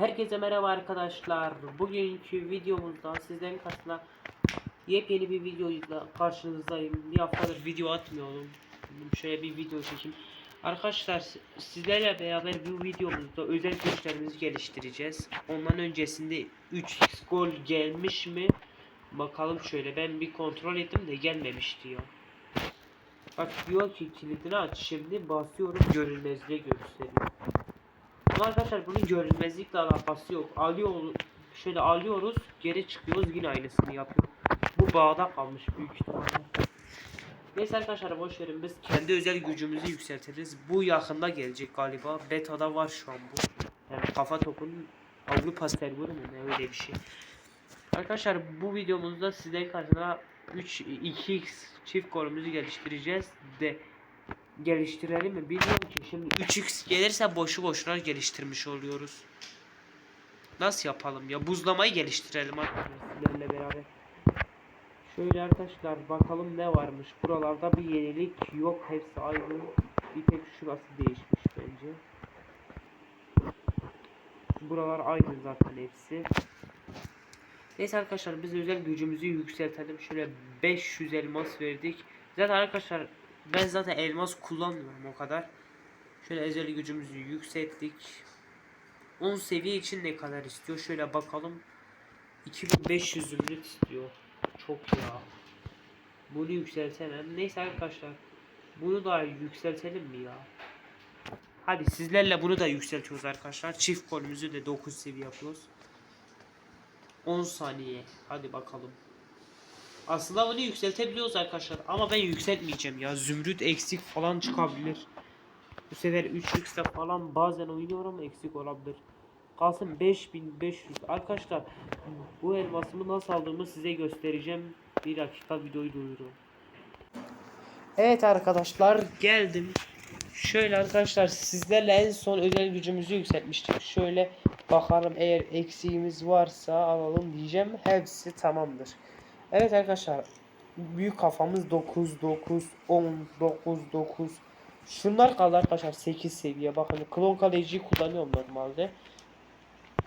Herkese merhaba arkadaşlar. Bugünkü videomuzda sizlerin karşısına yepyeni bir videoyla karşınızdayım. Bir haftadır video atmıyorum. Şöyle bir video çekeyim. Arkadaşlar sizlerle beraber bu videomuzda özel güçlerimizi geliştireceğiz. Ondan öncesinde 3 gol gelmiş mi? Bakalım şöyle ben bir kontrol ettim de gelmemiş diyor. Bak diyor ki kilidini aç şimdi basıyorum görünmezliğe gösteriyor. Ama arkadaşlar bunun görünmezlikle alakası yok. Alıyor şöyle alıyoruz, geri çıkıyoruz yine aynısını yapıyor. Bu bağda kalmış büyük ihtimalle. Neyse arkadaşlar boş verin biz kendi özel gücümüzü yükseltiriz. Bu yakında gelecek galiba. Beta'da var şu an bu. Yani kafa topunun Avrupa serverı mı ne öyle bir şey. Arkadaşlar bu videomuzda sizlerin karşısına 3 2x çift golümüzü geliştireceğiz de geliştirelim mi bilmiyorum ki şimdi 3x gelirse boşu boşuna geliştirmiş oluyoruz. Nasıl yapalım ya buzlamayı geliştirelim arkadaşlar sizlerle beraber. Şöyle arkadaşlar bakalım ne varmış. Buralarda bir yenilik yok. Hepsi aynı. Bir tek şurası değişmiş bence. Buralar aynı zaten hepsi. Neyse arkadaşlar biz özel gücümüzü yükseltelim. Şöyle 500 elmas verdik. Zaten arkadaşlar ben zaten elmas kullanmıyorum o kadar. Şöyle özel gücümüzü yükselttik. 10 seviye için ne kadar istiyor? Şöyle bakalım. 2500 zümrüt istiyor. Çok ya. Bunu yükseltemem. Neyse arkadaşlar. Bunu da yükseltelim mi ya? Hadi sizlerle bunu da yükseltiyoruz arkadaşlar. Çift golümüzü de 9 seviye yapıyoruz. 10 saniye. Hadi bakalım. Aslında bunu yükseltebiliyoruz arkadaşlar. Ama ben yükseltmeyeceğim ya. Zümrüt eksik falan çıkabilir. Bu sefer 3x'te falan bazen oynuyorum eksik olabilir. Kalsın 5500. Arkadaşlar bu elmasımı nasıl aldığımı size göstereceğim. Bir dakika videoyu duyuruyorum. Evet arkadaşlar geldim. Şöyle arkadaşlar sizlerle en son özel gücümüzü yükseltmiştik. Şöyle bakalım eğer eksiğimiz varsa alalım diyeceğim. Hepsi tamamdır. Evet arkadaşlar büyük kafamız 9 9 10 9 9 Şunlar kaldı arkadaşlar 8 seviye. Bakın klon kaleciyi kullanıyorum normalde.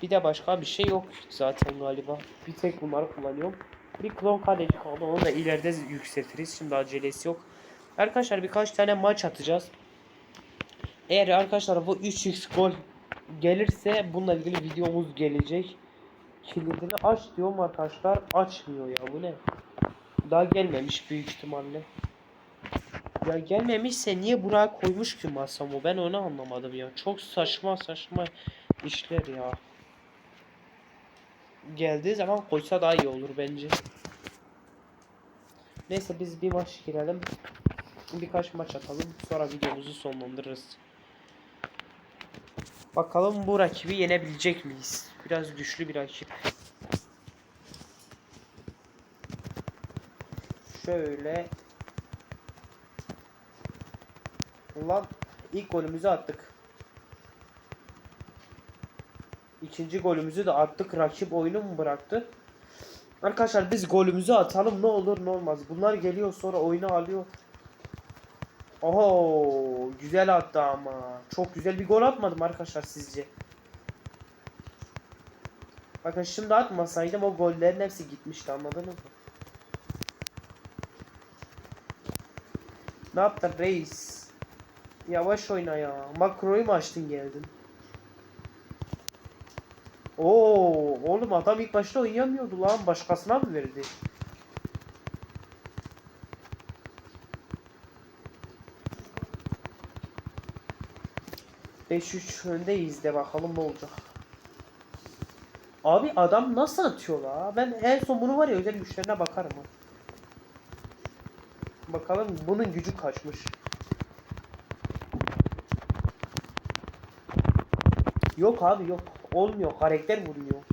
Bir de başka bir şey yok zaten galiba. Bir tek bunları kullanıyorum. Bir klon kaleci kaldı. Onu da ileride yükseltiriz. Şimdi acelesi yok. Arkadaşlar birkaç tane maç atacağız. Eğer arkadaşlar bu 3x gol gelirse bununla ilgili videomuz gelecek. Kilidini aç diyorum arkadaşlar. Açmıyor ya bu ne? Daha gelmemiş büyük ihtimalle. Ya gelmemişse niye buraya koymuş ki masamı? Ben onu anlamadım ya. Çok saçma saçma işler ya. Geldiği zaman koysa daha iyi olur bence. Neyse biz bir maç girelim. Birkaç maç atalım. Sonra videomuzu sonlandırırız. Bakalım bu rakibi yenebilecek miyiz? Biraz güçlü bir rakip. Şöyle. Ulan ilk golümüzü attık. İkinci golümüzü de attık. Rakip oyunu mu bıraktı? Arkadaşlar biz golümüzü atalım ne olur ne olmaz. Bunlar geliyor sonra oyunu alıyor. Oho güzel attı ama. Çok güzel bir gol atmadım arkadaşlar sizce. Bakın şimdi atmasaydım o gollerin hepsi gitmişti anladınız mı? Ne yaptın reis? Yavaş oyna ya. Makroyu mu açtın geldin? Oo, oğlum adam ilk başta oynayamıyordu lan. Başkasına mı verdi? Beş üç öndeyiz de bakalım ne olacak. Abi adam nasıl atıyor la? Ben en son bunu var ya özel güçlerine bakarım. Bakalım bunun gücü kaçmış. Yok abi yok. Olmuyor. Karakter vuruyor.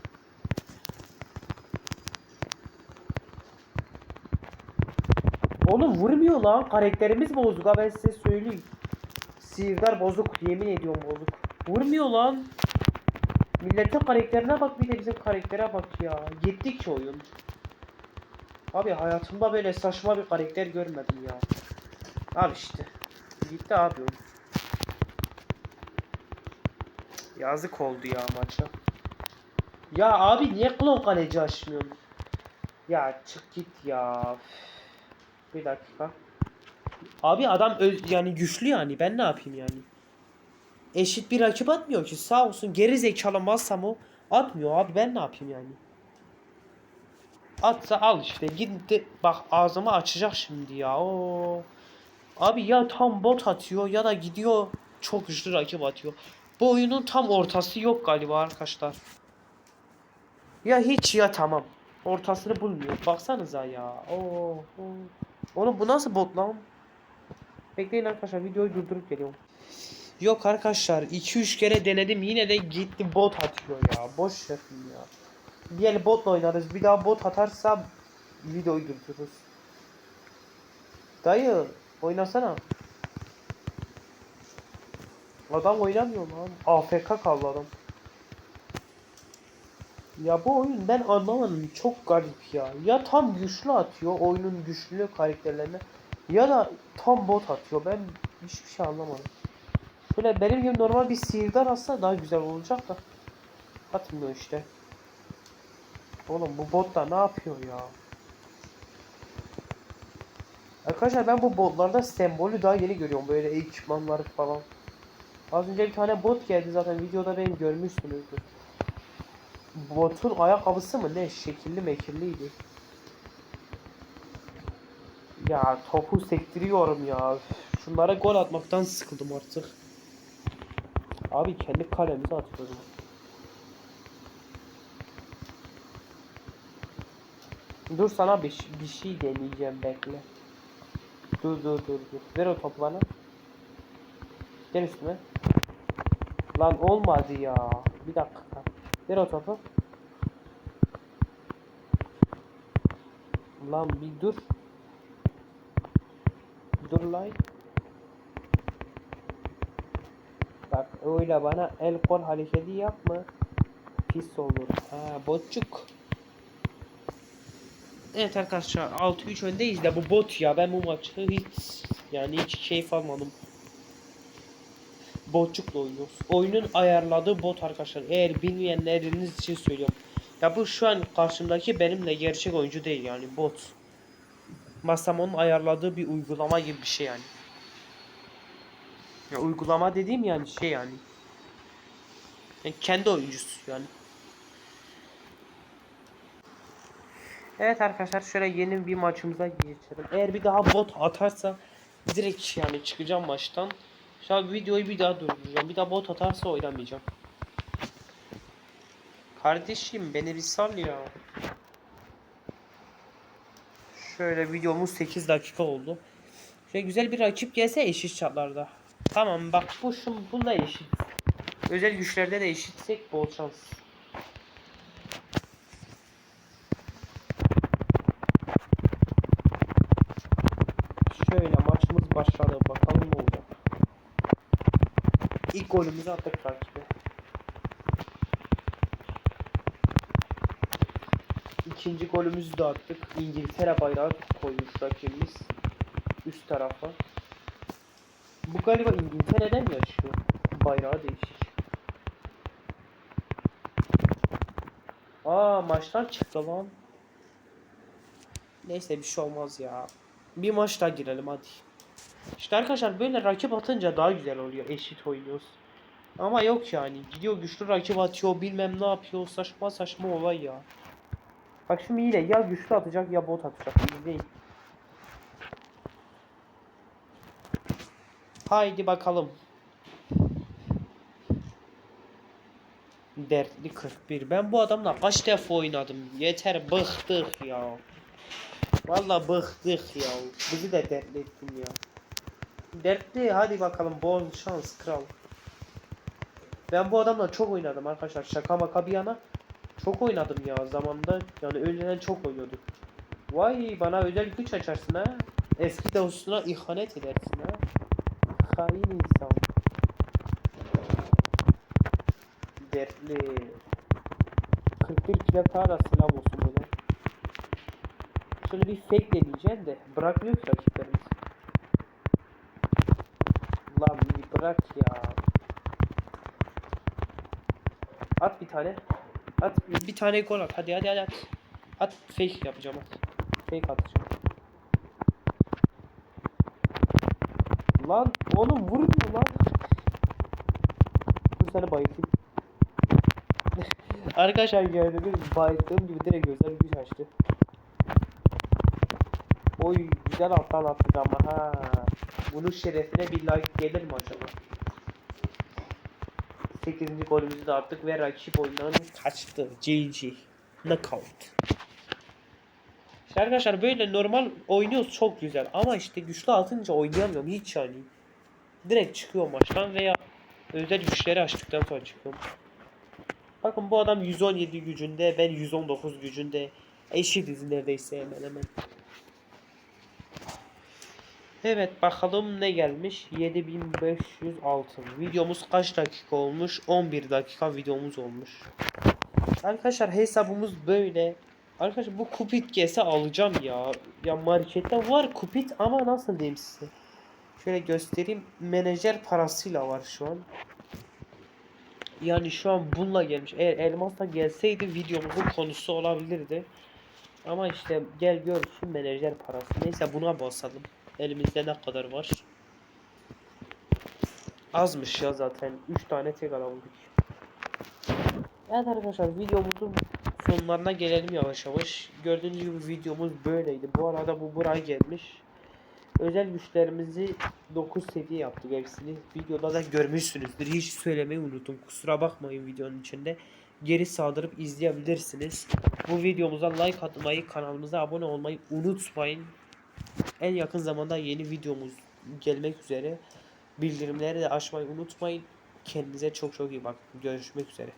Oğlum vurmuyor lan. Karakterimiz bozuk ha ben size söyleyeyim. Sihirdar bozuk. Yemin ediyorum bozuk. Vurmuyor lan. Milletin karakterine bak bir de bizim karaktere bak ya. Gittikçe oyun. Abi hayatımda böyle saçma bir karakter görmedim ya. Al işte. Gitti abi oyun. Yazık oldu ya maça. Ya abi niye klon kaleci açmıyorsun? Ya çık git ya. Bir dakika. Abi adam yani güçlü yani ben ne yapayım yani? Eşit bir rakip atmıyor ki sağ olsun geri zekalı malsam o atmıyor abi ben ne yapayım yani? Atsa al işte gitti bak ağzımı açacak şimdi ya o. Abi ya tam bot atıyor ya da gidiyor çok güçlü rakip atıyor. Bu oyunun tam ortası yok galiba arkadaşlar. Ya hiç ya tamam. Ortasını bulmuyor. Baksanıza ya. Oo, oo. Oğlum bu nasıl bot lan? Bekleyin arkadaşlar videoyu durdurup geliyorum. Yok arkadaşlar 2-3 kere denedim yine de gitti bot atıyor ya. Boş şefim ya. Diğer botla oynarız. Bir daha bot atarsa videoyu durdururuz. Dayı oynasana. Adam oynamıyor lan. AFK kaldı adam. Ya bu oyun ben anlamadım çok garip ya. Ya tam güçlü atıyor oyunun güçlü karakterlerine ya da tam bot atıyor. Ben hiçbir şey anlamadım. Şöyle benim gibi normal bir sihirdar atsa daha güzel olacak da. Atmıyor işte. Oğlum bu bot da ne yapıyor ya? Arkadaşlar ben bu botlarda sembolü daha yeni görüyorum. Böyle ekipmanları falan. Az önce bir tane bot geldi zaten videoda benim görmüşsünüzdür. Botun ayakkabısı mı ne? Şekilli mekilliydi. Ya topu sektiriyorum ya. Şunlara gol atmaktan sıkıldım artık. Abi kendi kalemize atıyoruz. Dur sana bir, bir şey deneyeceğim bekle. Dur dur dur dur. Ver o topu bana. Gel üstüme. Lan olmadı ya. Bir dakika. Ver o topu. Lan bir dur. Dur lan. Bak öyle bana el kol hareketi yapma. Pis olur. Ha botçuk. Evet arkadaşlar 6-3 öndeyiz de bu bot ya ben bu maçı hiç yani hiç keyif almadım. Botçukla oynuyoruz. Oyunun ayarladığı bot arkadaşlar. Eğer bilmeyenleriniz için söylüyorum. Ya bu şu an karşımdaki benimle gerçek oyuncu değil yani bot. Masamonun ayarladığı bir uygulama gibi bir şey yani. Ya uygulama dediğim yani şey yani. yani kendi oyuncusu yani. Evet arkadaşlar şöyle yeni bir maçımıza geçelim. Eğer bir daha bot atarsa direkt yani çıkacağım maçtan. Şu an videoyu bir daha durduracağım. Bir daha bot atarsa oynamayacağım. Kardeşim beni bir sal ya. Şöyle videomuz 8 dakika oldu. Şöyle güzel bir rakip gelse eşit şartlarda. Tamam bak bu şu bunda eşit. Özel güçlerde de eşitsek bol şans. Şöyle maçımız başladı. Bakalım ne olacak. İlk golümüzü attık rakibe. İkinci golümüzü de attık. İngiltere bayrağı koymuş rakibimiz. Üst tarafa. Bu galiba İngiltere'den mi yaşıyor? Bayrağı değişik. Aa maçlar çıktı lan. Neyse bir şey olmaz ya. Bir maç daha girelim hadi. İşte arkadaşlar böyle rakip atınca daha güzel oluyor. Eşit oynuyoruz. Ama yok yani. Gidiyor güçlü rakip atıyor bilmem ne yapıyor. Saçma saçma olay ya. Bak şimdi yine ya güçlü atacak ya bot atacak. İzleyin. Haydi bakalım. Dertli 41. Ben bu adamla kaç defa oynadım. Yeter bıktık ya. Vallahi bıktık ya. Bizi de dertli ettin ya. Dertli hadi bakalım bol şans kral. Ben bu adamla çok oynadım arkadaşlar. Şaka maka bir yana. Çok oynadım ya zamanında. Yani önceden çok oynuyorduk. Vay bana özel güç açarsın ha. Eski dostuna ihanet edersin ha. Hain insan. Dertli. 41 plaka da selam olsun böyle. Şöyle bir fake deneyeceğim de bırakmıyor ki rakiplerimiz. Lan bir bırak ya. At bir tane. At bir tane gol at. Hadi hadi hadi at. At fake yapacağım at. Fake atacağım. Lan oğlum vurmuyor lan. Dur seni bayıltayım. Arkadaşlar gördüğünüz bayıldığım gibi direkt gözler güç açtı. Oy güzel alttan attık ama ha. Bunun şerefine bir like gelir mi acaba? 8. golümüzü de attık ve rakip oyundan kaçtı. GG. Knockout. İşte arkadaşlar böyle normal oynuyoruz çok güzel ama işte güçlü atınca oynayamıyorum hiç yani. Direkt çıkıyor maçtan veya özel güçleri açtıktan sonra çıkıyorum. Bakın bu adam 117 gücünde ben 119 gücünde eşitiz neredeyse hemen hemen. Evet bakalım ne gelmiş? 7500 altın videomuz kaç dakika olmuş? 11 dakika videomuz olmuş. Arkadaşlar hesabımız böyle. Arkadaşlar bu kupit gelse alacağım ya. Ya markette var kupit ama nasıl diyeyim size? Şöyle göstereyim. Menajer parasıyla var şu an. Yani şu an bununla gelmiş. Eğer elmasla gelseydi videomuzun konusu olabilirdi. Ama işte gel gör şu menajer parası. Neyse buna basalım. Elimizde ne kadar var? Azmış ya zaten. 3 tane tek alabildik. Evet arkadaşlar videomuzun sonlarına gelelim yavaş yavaş. Gördüğünüz gibi videomuz böyleydi. Bu arada bu buraya gelmiş. Özel güçlerimizi 9 seviye yaptık hepsini. Videoda da görmüşsünüzdür. Hiç söylemeyi unuttum. Kusura bakmayın videonun içinde. Geri saldırıp izleyebilirsiniz. Bu videomuza like atmayı, kanalımıza abone olmayı unutmayın. En yakın zamanda yeni videomuz gelmek üzere. Bildirimleri de açmayı unutmayın. Kendinize çok çok iyi bakın. Görüşmek üzere.